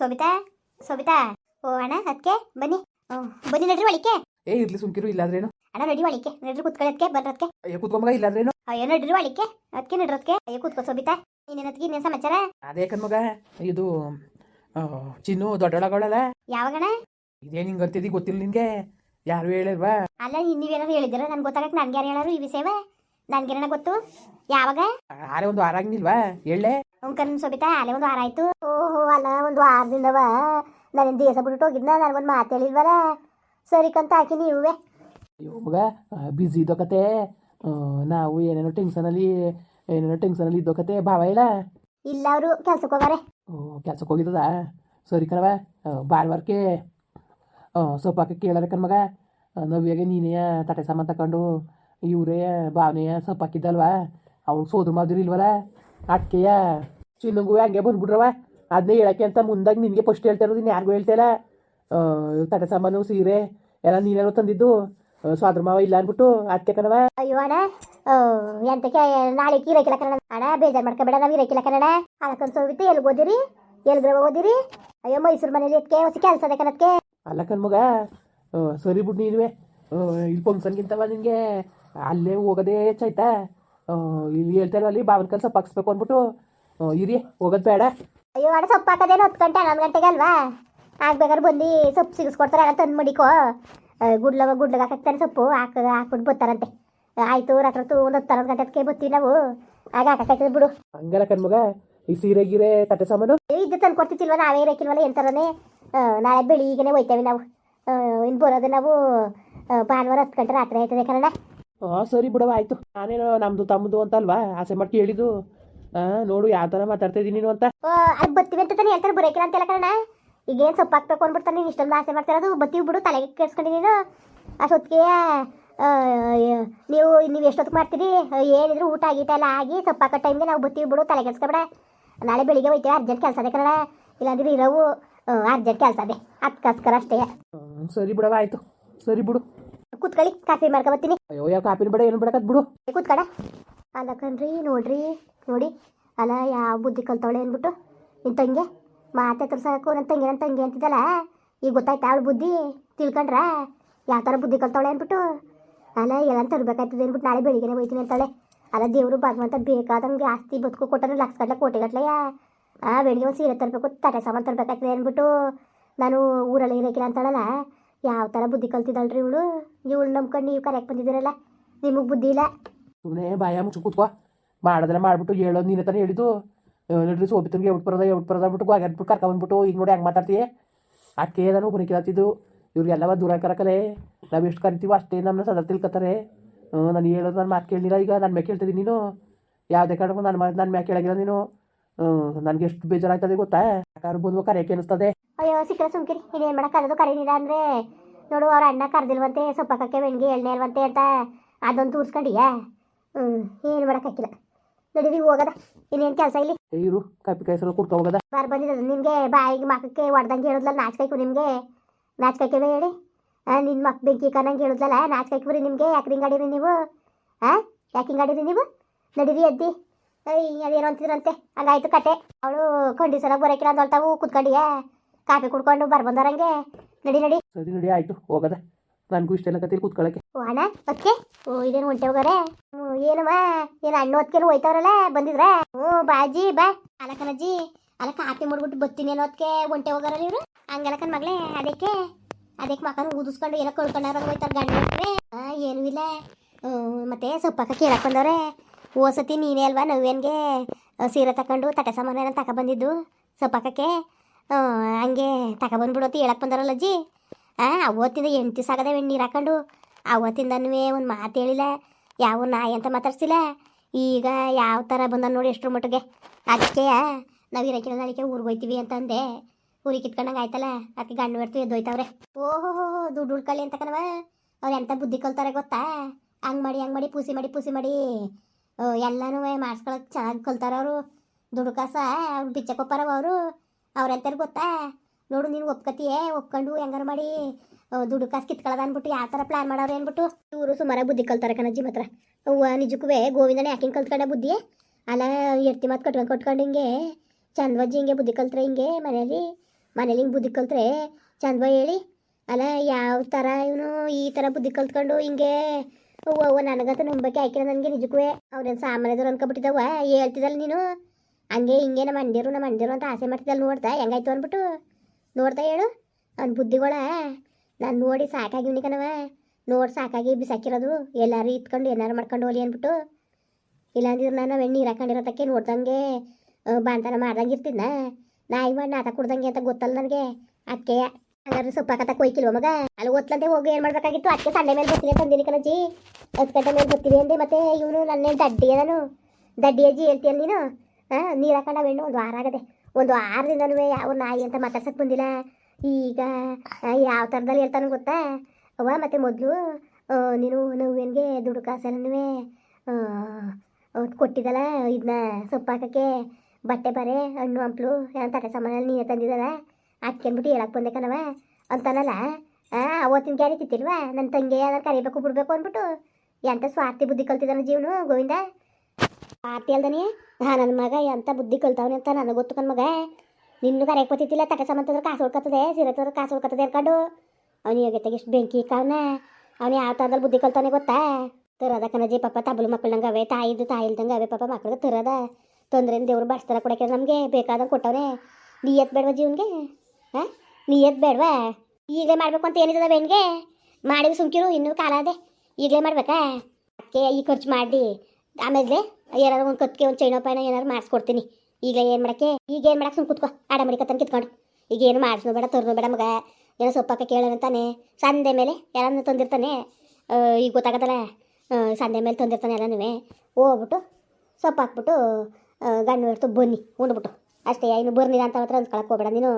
ಸೋಬಿತಾ ಸೋಬಿತಾ ಓ ಅಣ್ಣ ಅದಕ್ಕೆ ಬನ್ನಿ. ಬನ್ನಿ ನಡ್ರಿ ಒಳಿಕೆ ಏ ಇರ್ಲಿ ಸುಮ್ಕಿರು ಇಲ್ಲಾದ್ರೇನು? ಅಣ್ಣ ನಡಿ ಒಳಿಕೆ ನಡ್ರಿ ಕುತ್ಕೊಳ್ಳೋದಕ್ಕೆ ಬರೋದಕ್ಕೆ ಅಯ್ಯೋ ಕುತ್ಕೊಂಬಗ ಇಲ್ಲಾದ್ರೇನು? ಅಯ್ಯೋ ನಡ್ರಿ ಒಳಿಕೆ ಅದಕ್ಕೆ ನಡ್ರದಕ್ಕೆ ಅಯ್ಯೋ ಕೂತ್ಕೋ ಸೋಬಿತಾ ಅದಕ್ಕೆ ಇನ್ನೇನು ಸಮಾಚಾರ? ಅದೇ ಕಣ್ಮಗ ಇದು ಚಿನ್ನು ದೊಡ್ಡೊಳಗಳಲ್ಲ? ಯಾವಾಗಣ ಇದೇನು ಹಿಂಗೆ ಅಂತಿದ್ದಿ ಗೊತ್ತಿಲ್ಲ ನಿನ್ಗೆ? ಯಾರು ಹೇಳಿಲ್ವಾ? ಅಲ್ಲ ನೀವೇನಾರು ಹೇಳಿದ್ರ ನನ್ ಗೊತ್ತಾಗಕ್ಕೆ ನನ್ಗೆ ಯಾರು ಹೇಳಾರು ಈ ವಿಷಯವ? ನನ್ಗೇನ ಗೊತ್ತು? ಯಾವಾಗ? ಆರೆ ಒಂದು ಆರಾಗ್ನಿಲ್ವಾ ಆಗಿಲ್ವಾ? ಹೇಳೇ ಉಂಕನ್ ಸೋಬಿತಾ ಅಲ್ಲೇ ಒಂದು ವಾರ ಆಯ್ತು. ಓಹೋ ಅಲ್ಲ ಒಂದು ವಾರದಿಂದವ ನನ್ನ ದೇಶ ಬಿಟ್ಟು ಹೋಗಿದ್ನ. ನನಗೊಂದು ಮಾತು ಹೇಳಿಲ್ವಲ್ಲ? ಸರಿ ಕಂತ ಹಾಕಿ ನೀವೇ ಮಗ ಬ್ಯುಸಿ ಇದ್ದೋ ಕತೆ. ನಾವು ಏನೇನೋ ಟೆನ್ಷನಲ್ಲಿ ಏನೇನೋ ಟೆನ್ಷನಲ್ಲಿ ಇದ್ದೋ ಕತೆ ಭಾವ ಇಲ್ಲ? ಇಲ್ಲ ಅವರು ಕೆಲ್ಸಕ್ಕೆ ಹೋಗಾರೆ. ಓ ಕೆಲ್ಸಕ್ಕೆ ಹೋಗಿದ್ದದ? ಸರಿ ಕಣವ ಬಾಳ್ವಾರಕ್ಕೆ ಸೊಪ್ಪಾಕ ಕೇಳಾರೆ ಕಣ್ಮಗ ನವ್ಯಾಗೆ ನೀನೇ ತಟ್ಟೆ ಸಾಮಾನು ತಗೊಂಡು ಇವರೇ ಭಾವನೆಯ ಸೊಪ್ಪು ಹಾಕಿದ್ದಲ್ವಾ ಅವ್ನು ಸೋದ್ರ ಮಾದಿರಿ ಇಲ್ವಲ್ಲ? ಅಟ್ಕೆಯ ಚಿನ್ನಂಗೂ ಹಂಗೆ ಬಂದ್ಬಿಟ್ರವ ಅದನ್ನೇ ಹೇಳಕ್ಕೆ ಅಂತ ಮುಂದಾಗಿ ನಿನಗೆ ಫಸ್ಟ್ ಹೇಳ್ತಾ ಇರೋದು ನೀನು ಯಾರಿಗೂ ಹೇಳ್ತಾ ಇಲ್ಲ. ತಟ ಸಾಮಾನು ಸೀರೆ ಎಲ್ಲ ನೀನೇನೋ ತಂದಿದ್ದು. ಸ್ವಾದ್ರ ಮಾವ ಇಲ್ಲ ಅಂದ್ಬಿಟ್ಟು ಅದಕ್ಕೆ ಕಣವ ಅಯ್ಯೋ ಅಣ್ಣ ಎಂತಕ್ಕೆ ನಾಳೆ ಇರಕಿಲ್ಲ ಕನ್ನಡ. ಅಣ್ಣ ಬೇಜಾರು ಮಾಡ್ಕೊಬೇಡ ನಾವು ಇರಕಿಲ್ಲ ಕನ್ನಡ. ಅದಕ್ಕೊಂದು ಸೋಬಿತ್ತು ಎಲ್ಲಿ ಓದಿರಿ? ಎಲ್ಗ್ರ ಓದಿರಿ? ಅಯ್ಯೋ ಮೈಸೂರು ಮನೇಲಿ ಇದಕ್ಕೆ ಹೊಸ ಕೆಲಸ ಅದೇ ಕನ್ನದಕ್ಕೆ ಅಲ್ಲ ಕಣ್ಮಗ ಆ, ಸರಿ ಬಿಡು ನೀನುವೆ. ಇಲ್ಲಿ ಫಂಕ್ಷನ್ಗಿಂತವ ನಿನಗೆ ಅಲ್ಲೇ ಹೋಗೋದೇ ಹೆಚ್ಚಾಯ್ತಾ? ಇಲ್ಲಿ ಹೇಳ್ತಾ ಅಲ್ಲಿ ಬಾವನ ಸೊಪ್ಪು ಹಾಕ್ಸ್ಬೇಕು ಅಂದ್ಬಿಟ್ಟು ಇರಿ ಹೋಗೋದು ಬೇಡ. ಅಯ್ಯೋ ಅಣ್ಣ ಸೊಪ್ಪು ಹಾಕೋದೇನು ಹತ್ತು ಗಂಟೆ ಹನ್ನೊಂದು ಗಂಟೆಗೆ ಅಲ್ವಾ? ಆಗ್ಬೇಕಾದ್ರೆ ಬಂದು ಸೊಪ್ಪು ಸಿಗಿಸ್ಕೊಡ್ತಾರೆ ಅಲ್ಲ ತಂದು ಮಡಿಕೋ. ಗುಡ್ಲವ ಗುಡ್ಲಗೆ ಹಾಕ್ತಾರೆ ಸೊಪ್ಪು ಹಾಕ ಹಾಕ್ಬಿಟ್ಟು ಬರ್ತಾರಂತೆ ಆಯ್ತು ರಾತ್ರಿ ತೂ ಒಂದು ಹತ್ತು ಹನ್ನೊಂದು ಹತ್ತಿಗೆ ಬರ್ತೀವಿ ನಾವು. ಆಗ ಹಾಕಕ್ಕಾಯ್ತದೆ ಬಿಡು. ಹಂಗಲ್ಲ ಕಣ್ಮಗ ಈ ಸೀರೆ ಗೀರೆ ತಟ್ಟೆ ಸಾಮಾನು? ಇದು ತಂದು ಕೊಡ್ತಿತ್ತಿಲ್ವ ನಾವೇ ಇರಕ್ಕಿಲ್ವಲ್ಲ ಎಂತಾರನೇ? ನಾಳೆ ಬೆಳಿಗ್ಗೆನೆ ಹೋಯ್ತೇವೆ ನಾವು. ಇನ್ನು ಬರೋದು ನಾವು ಭಾನುವಾರ ಹತ್ತು ಗಂಟೆ ರಾತ್ರಿ ಆಯ್ತದೆ ಕನ್ನಡ ಹಾಂ ಸರಿ ಬಿಡವ ಆಯಿತು. ನಾನೇನು ನಮ್ಮದು ತಮ್ಮದು ಅಂತ ಅಲ್ವಾ ಆಸೆ ಮಾಡಿ ಕೇಳಿದ್ದು ಹಾಂ ನೋಡು ಯಾವ ಥರ ಮಾತಾಡ್ತಾ ಇದ್ದೀನಿ ನೀನು ಅಂತ. ಅದು ಬತ್ತೀವಿ ಅಂತ ತಾನೇ ಹೇಳ್ತಾರೆ ಬರೋಕಿಲ್ಲ ಅಂತೆಲ್ಲ ಕನ್ನಡ ಈಗೇನು ಸೊಪ್ಪು ಹಾಕ್ಬೇಕು ಅಂದ್ಬಿಡ್ತಾನೆ ನೀನು ಇಷ್ಟೊಂದು ಆಸೆ ಮಾಡ್ತಿರೋದು ಬತ್ತೀವಿ ಬಿಡು ತಲೆಗೆ ಕೇಳಿಸ್ಕೊಂಡಿದ್ದೀನಿ ಅಷ್ಟೊತ್ತಿಗೆ ನೀವು ನೀವು ಎಷ್ಟೊತ್ತಿಗೆ ಮಾಡ್ತೀರಿ? ಏನಿದ್ರು ಊಟ ಗೀಟ ಎಲ್ಲ ಆಗಿ ಸೊಪ್ಪು ಹಾಕೋ ಟೈಮ್ಗೆ ನಾವು ಬತ್ತೀವಿ ಬಿಡು ತಲೆ ಕೆಡ್ಸ್ಕೊಬೇಡ. ನಾಳೆ ಬೆಳಿಗ್ಗೆ ಹೋಯ್ತೀವಿ ಅರ್ಜೆಂಟ್ ಕೆಲಸ ಅದೇ ಕಣ ಇಲ್ಲಾಂದ್ರೆ ಇರೋವು. ಅರ್ಜೆಂಟ್ ಕೆಲಸ ಅದೇ ಅದಕ್ಕೋಸ್ಕರ ಅಷ್ಟೇ. ಸರಿ ಬಿಡವ ಆಯಿತು. ಸರಿ ಬಿಡು. ಕೂತ್ಕೊಳ್ಳಿ ಕಾಫಿ ಮಾಡ್ಕೊಬತ್ತೀನಿ. ಅಯ್ಯೋ ಯಾವ ಕಾಫಿ ಬೇಡ ಏನು ಬೇಡಕತ್ ಬಿಡು. ಕೂತ್ಕಡ. ಅಲ್ಲ ಕಣ್ರಿ ನೋಡ್ರಿ ನೋಡಿ. ಅಲ್ಲ ಯಾವ ಬುದ್ಧಿ ಕಲ್ತವಳೆ ಅಂದ್ಬಿಟ್ಟು. ನಿನ್ನ ತಂಗಿ ಮಾತೆ ಸಾಕು ನನ್ನ ತಂಗಿ ನನ್ನ ತಂಗಿ ಅಂತಿದ್ದಲ್ಲ? ಈಗ ಗೊತ್ತಾಯ್ತು ಅವಳು ಬುದ್ಧಿ? ತಿಳ್ಕೊಂಡ್ರ? ಯಾವ ಥರ ಬುದ್ಧಿ ಕಲ್ತವಳೆ ಅಂದ್ಬಿಟ್ಟು? ಅಲ್ಲ ಎಲ್ಲ ತರಬೇಕಾಯ್ತದೆ ಅಂದ್ಬಿಟ್ಟು ನಾಳೆ ಬೆಳಿಗ್ಗೆನೆ ಹೋಯ್ತೀನಿ ಅಂತಾಳೆ. ಅಲ್ಲ ದೇವರು ಭಗವಂತ ಬೇಕಾದಂಗೆ ಆಸ್ತಿ ಬದುಕು ಕೊಟ್ಟನು ಲಕ್ಷ ಗಟ್ಟಲೆ ಕೋಟಿಗಟ್ಲೆಯ ಆ ಬೆಳಿಗ್ಗೆ ಒಂದು ಸೀರೆ ತರಬೇಕು ತಟೆ ಸಾಮಾನು ತರಬೇಕಾಯ್ತದೆ ಅಂದ್ಬಿಟ್ಟು. ನಾನು ಊರಲ್ಲಿ ಇರಕಿಲ್ಲ ಅಂತಾಳಲ್ಲ. ಯಾವ ಥರ ಬುದ್ಧಿ ಕಲ್ತಿದ್ದಾಳ್ರಿ ಇವಳು? ಇವಳು ನಂಬ್ಕೊಂಡು ನೀವು ಕರೆಕ್ಟ್ ಬಂದಿದ್ದೀರಲ್ಲ, ನಿಮಗೆ ಬುದ್ಧಿ ಇಲ್ಲ? ಸುಮ್ಮನೆ ಬಾಯ ಮುಚ್ಚು ಕೂತ್ಕೋ. ಮಾಡೋದೆಲ್ಲ ಮಾಡ್ಬಿಟ್ಟು ಹೇಳೋದು ನೀನೇ ತಾನೇ ಹೇಳಿದ್ದು. ನೋಡ್ರಿ ಸೋಬಿತನ್ಗೆ ಎಟ್ ಬರೋದ ಬಿಟ್ಟು ಬರೋದ ಬಿಟ್ಟು ಗಾಗ್ಬಿಟ್ಟು ಕರ್ಕೊಂಡ್ಬಿಟ್ಟು ಈಗ ನೋಡಿ ಹೆಂಗೆ ಮಾತಾಡ್ತೀಯ. ಅಕ್ಕೇ ನಾನು ಇವ್ರಿಗೆಲ್ಲ ಇವ್ರಿಗೆಲ್ಲವ ದೂರ ಕರಕಲೆ. ನಾವು ಎಷ್ಟು ಕರಿತೀವೋ ಅಷ್ಟೇ ನಮ್ಮನ್ನ ಸದಾ ತಿಳ್ಕೊತಾರೆ ನಾನು ಹೇಳೋದು ನಾನು ಮಾತು ಕೇಳಿಲ್ಲ ಈಗ ನನ್ನ ಮ್ಯಾಕೆ ಕೇಳ್ತಿದ್ದೀನಿ ನೀನು. ಯಾವುದೇ ಕಾರಣಕ್ಕೂ ನನ್ನ ಮಾತು ನನ್ನ ಮ್ಯಾಕೆ ಕೇಳಾಗಿಲ್ಲ ನೀನು. ನನಗೆ ಎಷ್ಟು ಬೇಜಾರಾಗ್ತದೆ ಗೊತ್ತಾ? ಯಾಕಾದ್ರು ಬಂದು ಕರೆಯಕ್ಕೆ ಅನಿಸ್ತದೆ ಅಯ್ಯೋ ಸಿಕ್ಕ ಸುಮ್ಕಿರಿ. ಇನ್ನೇನು ಮಾಡೋಕ್ಕಾಗದು ಕರೀನಿಲ್ಲ ಅಂದ್ರೆ ನೋಡು ಅವ್ರ ಅಣ್ಣ ಕರೆದಿಲ್ವಂತೆ ಸೊಪ್ಪಕ್ಕಕ್ಕೆ ಬೆಣ್ಗೆ ಎಣ್ಣೆ ಇಲ್ವಂತೆ ಅಂತ ಅದೊಂದು ತೋರಿಸ್ಕೊಂಡಿಯಾ? ಹ್ಞೂ ಏನು ಮಾಡೋಕ್ಕಾಗಿಲ್ಲ ನಡೀರಿ ಹೋಗದ. ಇನ್ನೇನು ಕೆಲಸ ಇಲ್ಲಿ? ಇರು ಕಾಪಿ ಕಾಯಿಸಲು ಕುಡ್ಕೊ ಹೋಗದ. ಬಾರ್ ಬಂದಿರೋದು. ನಿಮಗೆ ಬಾಯಿಗೆ ಮಕ್ಕಕ್ಕೆ ಹೊಡ್ದಂಗೆ ಹೇಳಿದ್ಲಲ್ಲ ನಾಚ್ಕೈಕು ನಿಮಗೆ? ನಾಚ್ಕೈಕೆ ಹೇಳಿ. ನಿನ್ ನಿನ್ನ ಮಕ್ ಬೆಂಕಿ ಕನ್ನಂಗೆ ಹೇಳಿದ್ಲಲ್ಲ ರೀ ನಿಮಗೆ. ಯಾಕೆ ಹಿಂಗಾಡಿರಿ ನೀವು? ಹಾಂ ಯಾಕೆ ಹಿಂಗಾಡಿರಿ ನೀವು? ನಡೀರಿ ಎದ್ದಿ ಐ ಅದೇನೋ ಅಂತಿದ್ರಂತೆ. ಹಂಗಾಯ್ತು ಕತೆ. ಅವಳು ಕಂಡೀಸನಾಗ ಬರೋಕಿಲ್ಲ ಅಂದೊಳ್ತಾವು ಕುತ್ಕೊಂಡಿಯಾ? ಕಾಫಿ ಕುಡ್ಕೊಂಡು ಬರ್ ಬಂದವ್ರಂಗೆ ನಡಿ ನಡಿ. ಸರಿ ನಡಿ ಆಯ್ತು. ಹೋಗದ. ನನಗೂ ಇಷ್ಟೆಲ್ಲ ಕತೀಲಿ ಕೂತ್ಕೊಳ್ಳೋಕ್ಕೆ ಓ ಅಣ್ಣ ಅದಕ್ಕೆ ಓ ಇದೇನು ಹೊಂಟೆ ಹೋಗಾರೆ? ಏನವ ಏನು ಹಣ್ಣು ಹೊತ್ಕೆಲ್ಲ ಹೋಯ್ತವ್ರಲ್ಲ ಬಂದಿದ್ರ? ಓ ಬಾಜಿ ಬಾ. ಅಲಕನಜ್ಜಿ ಅಲ್ಲ ಕಾಫಿ ಮಾಡ್ಬಿಟ್ಟು ಬತ್ತೀನಿ ಏನೋ ಅದಕ್ಕೆ ಹೊಂಟೆ ಹೋಗಾರಲ್ಲ ಇವರು? ಹಂಗಲಕನ್ ಮಗಳೇ ಅದಕ್ಕೆ? ಅದಕ್ಕೆ ಮಕ್ಕನ ಊದಿಸ್ಕೊಂಡು ಏನೋ ಕಳ್ಕೊಂಡಾರ ಹೋಯ್ತಾರ ಗಂಡ ಏನೂ ಇಲ್ಲ. ಮತ್ತೆ ಸೊಪ್ಪಕ್ಕ ಕೇಳಕ್ ಬಂದವ್ರೆ. ಓಸತಿ ನೀನೇ ಅಲ್ವಾ ನವ್ಯನ್ಗೆ? ಸೀರೆ ತಕೊಂಡು ತಟ ಸಾಮಾನು ಏನಂತ ತಗೊಬಂದಿದ್ದು ಸೊಪ್ಪಕ್ಕಕ್ಕೆ ಹಂಗೆ ತಗೊಬಂದ್ಬಿಡೋತಿ ಹೇಳಕ್ಕೆ ಬಂದಾರಲ್ಲ ಅಜ್ಜಿ. ಹಾಂ ಅವತ್ತಿಂದ ಎಂಟು ಸಾಗದ ನೀರು ಹಾಕೊಂಡು ಅವತ್ತಿಂದನೂ ಒಂದು ಮಾತು ಹೇಳಿಲ್ಲ, ಯಾವ ನಾಯಿ ಅಂತ ಮಾತಾಡ್ಸಿಲ್ಲ. ಈಗ ಯಾವ ಥರ ಬಂದ ನೋಡಿ ಎಷ್ಟರ ಮಟ್ಟಿಗೆ. ಅದಕ್ಕೆ ನಾವು ಇರಕ್ಕಿಲ್ಲ ಅದಕ್ಕೆ ಊರಿಗೆ ಹೋಯ್ತೀವಿ ಅಂತಂದೆ ಊರಿಗೆ ಕಿತ್ಕೊಂಡಂಗೆ ಆಯ್ತಲ್ಲ, ಅದಕ್ಕೆ ಗಂಡು ಬರ್ತು ಎದ್ದೋಯ್ತವ್ರೆ ಓಹೋ ದುಡ್ಡು ಉಳ್ಕೊಳ್ಳಿ ಅಂತ ಕಣವ ಅವ್ರು ಎಂಥ ಬುದ್ಧಿ ಕಲ್ತಾರೆ ಗೊತ್ತಾ? ಹಂಗೆ ಮಾಡಿ ಹಂಗೆ ಮಾಡಿ, ಪೂಸಿ ಮಾಡಿ ಪೂಸಿ ಮಾಡಿ. ಎಲ್ಲನೂ ಮಾಡಿಸ್ಕೊಳಕ್ ಚೆನ್ನಾಗಿ ಕಲ್ತಾರ ಅವರು. ದುಡ್ಡು ಕಾಸ ಬಿಚ್ಚಕೊಪ್ಪಾರವ ಅವರು. ಅವ್ರೆಂತಾರು ಗೊತ್ತಾ? ನೋಡು, ನೀನು ಒಪ್ಕತಿಯೇ? ಒಪ್ಕೊಂಡು ಹೆಂಗಾರು ಮಾಡಿ? ದುಡ್ಡು ಕಾಸು ಕಿತ್ಕೊಳ್ಳೋದು ಅಂದ್ಬಿಟ್ಟು ಯಾವ ಥರ ಪ್ಲಾನ್ ಮಾಡೋರು ಅಂದ್ಬಿಟ್ಟು ಇವರು ಸುಮಾರು ಬುದ್ಧಿ ಕಲ್ತಾರೆ ಕಣಜ್ಜಿ ಮಾತ್ರ. ಅವ್ವ ನಿಜಕ್ಕೂ ಗೋವಿಂದನೇ ಯಾಕೆ ಹಿಂಗೆ ಕಲ್ತ್ಕೊಂಡ ಬುದ್ಧಿ? ಅಲ್ಲ, ಎರ್ತಿ ಮಾತು ಕಟ್ಕೊಂಡು ಕಟ್ಕೊಂಡು ಹಿಂಗೆ ಚಂದ್ವಜ್ಜಿ ಹಿಂಗೆ ಬುದ್ಧಿ ಕಲ್ತ್ರೆ ಹಿಂಗೆ ಮನೇಲಿ? ಮನೇಲಿ ಹಿಂಗೆ ಬುದ್ಧಿ ಕಲ್ತ್ರೆ ಚಂದ ಹೇಳಿ? ಅಲ್ಲ, ಯಾವ ಥರ ಇವನು ಈ ಥರ ಬುದ್ಧಿ ಕಲ್ತ್ಕೊಂಡು ಹಿಂಗೆ ಅವ್ವ ಅವ್ವ, ನನಗಂತೂ ನಂಬಕ್ಕೆ ಆಯ್ಕಿಲ್ಲ, ನನಗೆ ನಿಜಕ್ಕೂ ಅವ್ರೇನು ಸಾಮಾನ್ಯದವ್ರು ಅನ್ಕೊಬಿಟ್ಟಿದ್ದವ ಹೇಳ್ತಿದ್ದಲ್ಲ ನೀನು? ಹಂಗೆ ಹಿಂಗೆ ನಮ್ಮ ಅಂದಿರು ನಮ್ಮ ಅಂದಿರು ಅಂತ ಆಸೆ ಮಾಡ್ತಿದ್ದಲ್ಲ ನೋಡ್ತಾ? ಹೆಂಗಾಯ್ತು ಅಂದ್ಬಿಟ್ಟು ನೋಡ್ತಾ ಹೇಳು. ಅವ್ನ ಬುದ್ಧಿಗಳ. ನಾನು ನೋಡಿ ಸಾಕಾಗಿವ್ನಿ ಕಣವ ನೋಡಿ ಸಾಕಾಗಿ ಬಿಸಾಕಿರೋದು. ಎಲ್ಲಾರು ಇತ್ಕೊಂಡು ಏನಾರು ಮಾಡ್ಕೊಂಡು ಹೋಲಿ ಅಂದ್ಬಿಟ್ಟು ಇಲ್ಲಾಂದಿದ್ರೆ ನಾನು ಎಣ್ಣೆ ನೀರು ಹಾಕೊಂಡಿರೋದಕ್ಕೆ ನೋಡ್ದಂಗೆ ಬಾಂತನ ಮಾಡ್ದಂಗೆ ಇರ್ತಿದ್ನ? ನಾಯಿ ಮಾಡಿ ನಾತ ಕುಡ್ದಂಗೆ ಅಂತ ಗೊತ್ತಲ್ಲ ನನಗೆ. ಅದಕ್ಕೆ ಹಂಗಾದ್ರೆ ಸೊಪ್ಪು ಹಾಕತ್ತ ಕೊಯ್ಕಿಲ್ವ ಮಗ? ಅಲ್ಲಿ ಓದ್ಲಂತೆ ಹೋಗಿ, ಏನು ಮಾಡ್ಬೇಕಾಗಿತ್ತು? ಅದಕ್ಕೆ ಸಂಡೆ ಮೇಲೆ ಬರ್ತೀನಿ ತಂದಿನಿ ಕಣಜ್ಜಿ. ಗಂಟೆ ಮೇಲೆ ಬರ್ತೀವಿ ಅಂದೆ ಮತ್ತೆ ಇವನು ನನ್ನ ದಡ್ಡಿ ಅದನು? ದಡ್ಡಿ ಅಜ್ಜಿ ಹೇಳ್ತೀಯ ನೀನು? ಹಾಂ ನೀರು ಹಾಕೊಂಡ ಒಂದು ವಾರ ಆಗದೆ. ಒಂದು ವಾರದಿಂದನೂ ಯಾವ ನಾಯಿ ಅಂತ ಮಾತಾಡ್ಸಕ್ಕೆ ಬಂದಿಲ್ಲ. ಈಗ ಯಾವ ಥರದಲ್ಲಿ ಹೇಳ್ತಾನೋ ಗೊತ್ತಾ? ಅವ್ವ, ಮತ್ತೆ ಮೊದಲು ನೀನು ನೋವೇನಿಗೆ ದುಡ್ಡು ಕಾಸಲ್ಲೂ ಕೊಟ್ಟಿದ್ದಲ್ಲ ಇದನ್ನ ಸೊಪ್ಪು ಹಾಕಕ್ಕೆ ಬಟ್ಟೆ ಬರೆ ಹಣ್ಣು ಹಂಪ್ಲು ಏನಂತ ಸಾಮಾನಲ್ಲಿ ನೀನೇ ತಂದಿದ್ದಲ್ಲ ಅದಕ್ಕೆ ಅಂದ್ಬಿಟ್ಟು ಹೇಳಕ್ಕೆ ಬಂದೆ ಅಂತಾನಲ್ಲ. ಆ, ಅವತ್ತಿನ ಗ್ಯಾರಿ ತಿತ್ತಿಲ್ವಾ ನನ್ನ ತಂಗಿ ಅದನ್ನು ಕರಿಬೇಕು ಬಿಡ್ಬೇಕು ಅಂದ್ಬಿಟ್ಟು ಎಂಥ ಸ್ವಾರ್ಥಿ ಬುದ್ಧಿ ಕಲ್ತಿದ್ದಾನ ಜೀವನು ಗೋವಿಂದ? ಸ್ವಾರ್ಥಿ ಅಲ್ದನಿ? ಹಾಂ ನನ್ನ ಮಗ ಎಂಥ ಬುದ್ಧಿ ಕಲ್ತಾವನೆ ಅಂತ ನನಗೆ ಗೊತ್ತು ಕನ್ ಮಗ. ನಿನ್ನೂ ಕರೆಯಕ್ಕೆ ಬತ್ತಿತ್ತಿಲ್ಲ ತಕ ಸಾಮಾನು ಕಾಸು ಉಳ್ಕತ್ತದೆ, ಸೀರೆ ತಂದ್ರೆ ಕಾಸು ಉಳ್ಕತ್ತದೆ ಅನ್ಕೊಂಡು. ಅವನಿಗೆ ಯೋಗ್ಯತೆಗೆ ಎಷ್ಟು ಬೆಂಕಿ ಇಕ್ಕವನ ಅವನು ಯಾವ ಥರದಲ್ಲಿ ಬುದ್ಧಿ ಕಲ್ತಾನೆ ಗೊತ್ತಾ? ತರದ ಕಣಜಿ ಪಾಪ, ತಬಲು ಮಕ್ಕಳಂಗೆ ಅವೆ ತಾಯಿದ್ದು ತಾಯಿ ಇಲ್ದಂಗೆ ಅವೇ ಪಾಪ ಮಕ್ಳಿಗೆ ತರದ. ತೊಂದರೆಯಿಂದ ದೇವ್ರು ಬಡಿಸ್ತಾರ ಕೊಡಕ್ಕೆ ನಮಗೆ, ಬೇಕಾದಂಗೆ ಕೊಟ್ಟವನೇ. ನೀ ಎತ್ ಬೇಡವ ಜೀವನ್ಗೆ? ಹಾಂ ನೀ ಎದ್ ಬೇಡವಾ? ಈಗಲೇ ಮಾಡ್ಬೇಕು ಅಂತ ಏನಿದೆ ಬೆನ್ಗೆ ಮಾಡಿದ್ರೆ ಸುಮ್ಕಿರು, ಇನ್ನೂ ಕಾಲ ಅದೇ. ಈಗಲೇ ಮಾಡ್ಬೇಕಾ? ಅದಕ್ಕೆ ಈ ಖರ್ಚು ಮಾಡಿ ಆಮೇಲೆ ಏನಾದ್ರು ಒಂದು ಕತ್ತಿಗೆ ಒಂದು ಚೈನೋ ಪೈನ ಏನಾದ್ರು ಮಾಡಿಸ್ಕೊಡ್ತೀನಿ. ಈಗ ಏನು ಮಾಡಕ್ಕೆ? ಈಗ ಏನು ಮಾಡಕ್ಕೆ ಸುಮ್ ಕುತ್ಕೋ. ಆಡ ಮಡಿಕತ್ತನ್ ಕಿತ್ಕೊಂಡು. ಈಗ ಏನು ಮಾಡಿಸ್ನು ಬೇಡ ತರ್ನು ಬೇಡ ಮಗ. ಏನೋ ಸೊಪ್ಪಕ್ಕ ಕೇಳೋಣಂತಾನೆ ಸಂದೆ ಮೇಲೆ ಯಾರನ್ನ ತಂದಿರ್ತಾನೆ? ಈಗ ಗೊತ್ತಾಗತ್ತಲ್ಲ ಸಂದೆ ಮೇಲೆ ತಂದಿರ್ತಾನೆ ಎಲ್ಲನೂ ಹೋಗ್ಬಿಟ್ಟು ಸೊಪ್ಪು ಹಾಕ್ಬಿಟ್ಟು ಗಂಡು ಹಿಡ್ತು ಬನ್ನಿ, ಉಂಡ್ಬಿಟ್ಟು. ಅಷ್ಟೇ, ಇನ್ನು ಬರ್ನಿಲ್ಲ ಅಂತ ಹತ್ರ ಅನ್ಸ್ಕೊಳಕ್ಕೆ ಹೋಗ್ಬೇಡ ನೀನು.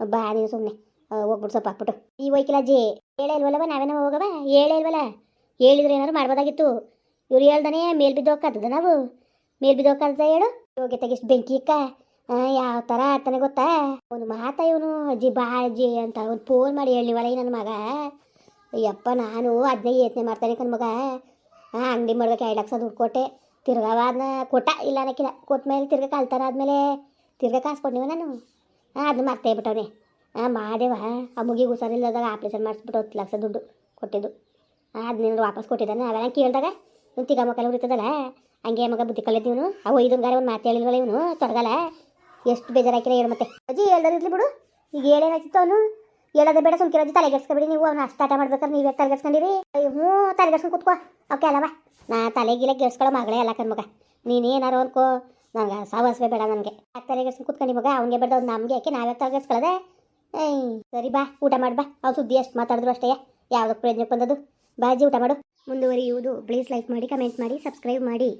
ಬಾ ನೀನು ಸುಮ್ಮನೆ ಹೋಗ್ಬಿಟ್ಟು ಸೊಪ್ಪು ಹಾಕ್ಬಿಟ್ಟು. ಈ ಹೋಯ್ಕಿಲ್ಲ ಅಜ್ಜಿ ಹೇಳೇ ಇಲ್ವಲ್ಲವ, ನಾವೇನೋ ಹೋಗವ? ಹೇಳೇ ಇಲ್ವಲ್ಲ? ಹೇಳಿದ್ರೆ ಏನಾದ್ರು ಮಾಡ್ಬೋದಾಗಿತ್ತು. ಇವ್ರು ಹೇಳ್ದಾನೆ, ಮೇಲ್ ಬಿದ್ದು ನಾವು. ಮೇಲ್ ಬಿದ್ದು ಹೋಗ್ಕತ್ತದ ಹೇಳು? ಯೋಗ್ಯತೆಗೆ ಇಷ್ಟು ಬೆಂಕಿ ಇಕ್ಕ. ಯಾವ ಥರ ಆಡ್ತಾನೆ ಗೊತ್ತಾ? ಒಂದು ಮಾತ ಇವನು. ಅಜ್ಜಿ, ಬಾ ಅಜ್ಜಿ ಅಂತ ಅವ್ನು ಫೋನ್ ಮಾಡಿ ಹೇಳಿವಲ್ಲ ನನ್ನ ಮಗ. ಯಪ್ಪ ನಾನು ಅದನ್ನೇ ಯೋಚನೆ ಮಾಡ್ತಾನೆ ಮಗ. ಹಾಂ ಅಂಗಡಿ ಮಾಡ್ಬೇಕು ಐದು ಲಕ್ಷ ದುಡ್ಡು ಕೊಟ್ಟೆ. ತಿರ್ಗಾವ ಕೊಟ್ಟ, ಇಲ್ಲ ಅನ್ನಕ್ಕಿಲ್ಲ ಕೊಟ್ಟ ಮೇಲೆ ತಿರ್ಗಾ ಕಳ್ತಾರ ಆದಮೇಲೆ. ತಿರ್ಗಾ ಕಾಸು ನಾನು? ಮತ್ತೆ ಮರ್ತೇ ಬಿಟ್ಟವ್ರೆ ಹಾಂ ಮಾದೇವ ಆ ಮುಗಿಗೆ ಹುಷಾರಿಲ್ಲದಾಗ ಆಪ್ರೇಷನ್ ಮಾಡಿಸ್ಬಿಟ್ಟು ಹತ್ತು ಲಕ್ಷ ದುಡ್ಡು ಕೊಟ್ಟಿದ್ದು. ಹದಿನೈದು ವಾಪಸ್ ಕೊಟ್ಟಿದ್ದಾನೆ. ಅವೆಲ್ಲ ಕೇಳಿದಾಗ ಇವ್ನು ತಿಗ ಮಕ್ಕಳು ಉಳಿತದಲ್ಲ ಹಂಗೆ ಮಗ ಬುದ್ಧಿ ಕಲಿದ್ದು ಇವನು. ಅವು ಇದೊಂದು ಒಂದು ಮಾತು ಹೇಳಿಲ್ವಲ್ಲ ಇವನು? ತೊಡಗಲ್ಲ? ಎಷ್ಟು ಬೇಜಾರಾಕಿರ ಹೇಳು ಮತ್ತೆ. ಅಜ್ಜಿ ಹೇಳ್ದಾರ ಇರ್ಲಿ ಬಿಡು. ಈಗ ಹೇಳೇನಾಗಿತ್ತು ಅವನು? ಹೇಳೋದ ಬೇಡ ಸುಮ್ಕಿರೋದು ತಲೆಗೆಡ್ಸ್ಕೊಬಿಡಿ ನೀವು. ಅವ್ನು ಅಷ್ಟು ಆಟ ಮಾಡ್ಬೇಕಾದ್ರೆ ನೀವು ತಲೆಗೆಡ್ಸ್ಕೊಂಡಿರಿ ಅಯ್ಯೋ, ಹ್ಞೂ ತಲೆಗೆಡ್ಸ್ಕೊಂಡು ಕೂತ್ಕೋ. ಓಕೆ ಅಲ್ಲವಾ ನಾ ತಲೆಗಿಲೆ ಗೆಡ್ಸ್ಕೊಳ್ಳೋ ಮಗಳೇ ಅಲ್ಲ ಕಣ್ ಮಗ ನೀನೇನಾರು ಅನ್ಕೋ. ನಂಗೆ ಸಾವಾಸವೇ ಬೇಡ ನನಗೆ ತಲೆಗೆಡ್ಸ್ಕೊಂಡು ಕುತ್ಕೊಂಡು ಮಗ ಅವ್ನಿಗೆ ಬೇಡ ನಮಗೆ, ಯಾಕೆ ನಾವೇ ತಲೆಗೆಡ್ಸ್ಕೊಳ್ಳೋದೆ ಏಯ್, ಸರಿ ಬಾ, ಊಟ ಮಾಡಿ ಬಾ. ಅವ್ನು ಸುದ್ದಿ ಎಷ್ಟು ಮಾತಾಡಿದ್ರು ಅಷ್ಟೇ ಯಾವುದಕ್ಕೆ ಪ್ರಯೋಜನಕ್ಕೆ ಬಂದದ್ದು? ಬಾಜಿ ಊಟ ಮಾಡು. ಮುಂದುವರಿಯುವುದು ಪ್ಲೀಸ್ ಲೈಕ್ ಮಾಡಿ ಕಮೆಂಟ್ ಮಾಡಿ ಸಬ್ಸ್ಕ್ರೈಬ್ ಮಾಡಿ.